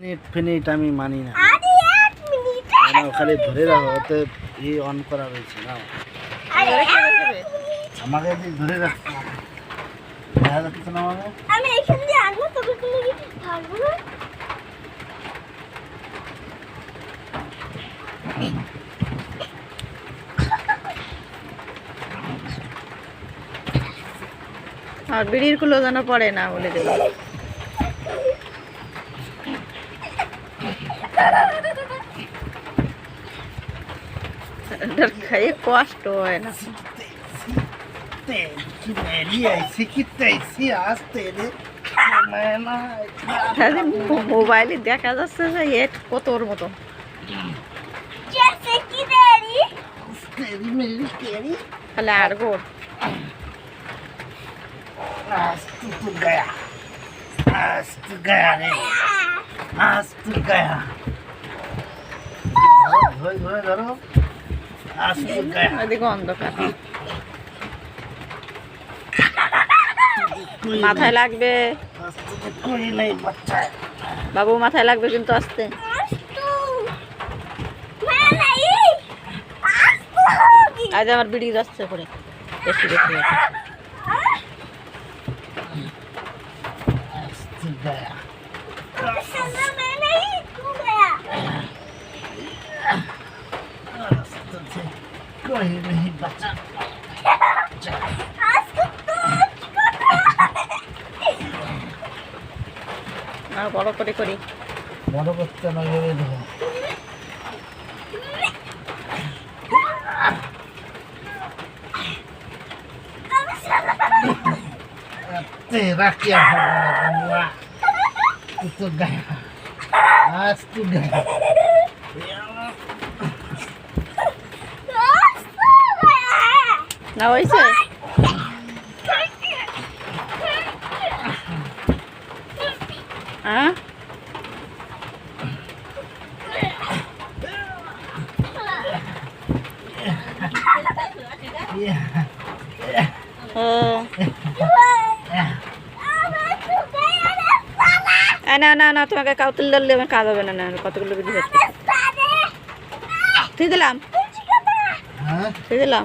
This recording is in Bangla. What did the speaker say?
মিনিট ফিনিট আমি মানি না। খালি ধরে রাখো ওতে ই অন করা রয়েছে না? আমাকে যদি ধরে রাখতে দেখা যাচ্ছে না আমাকে? আমি এখান দিয়ে আনব তবে তুমি কি ধরবো না? আর বিড়ির কুলো যেন পড়ে না বলে দিল এটার খাইয়ে কষ্ট হয় না कि मेरी ऐसी की तैसी आज तेरे मैं ना খালি মোবাইলে দেখা যাচ্ছে যে এট কতর মতো जैसे कि मेरी तेरी मेरी तेरी খালি আর গোড় आज तू तो गया आज तू गया আজ ধরো আজ দেখো অন্ধকার। মাথায় লাগবে। বাবু মাথায় লাগবে কিন্তু আসতে। আজ আমার বিড়ি যাচ্ছে পরে বেশি বেশি বাচ্চা আর বড় করে করি। বড় করতে না ভেবে দেব। রাখি আর তুই তো গায়ে আজ তুই না হয়েছে? হ্যাঁ? না না না তোমাকে কাউতুল ডাললে কাজ হবে না না কতগুলো বেরিয়ে যাচ্ছে তুই দিলাম? হ্যাঁ? দিলাম?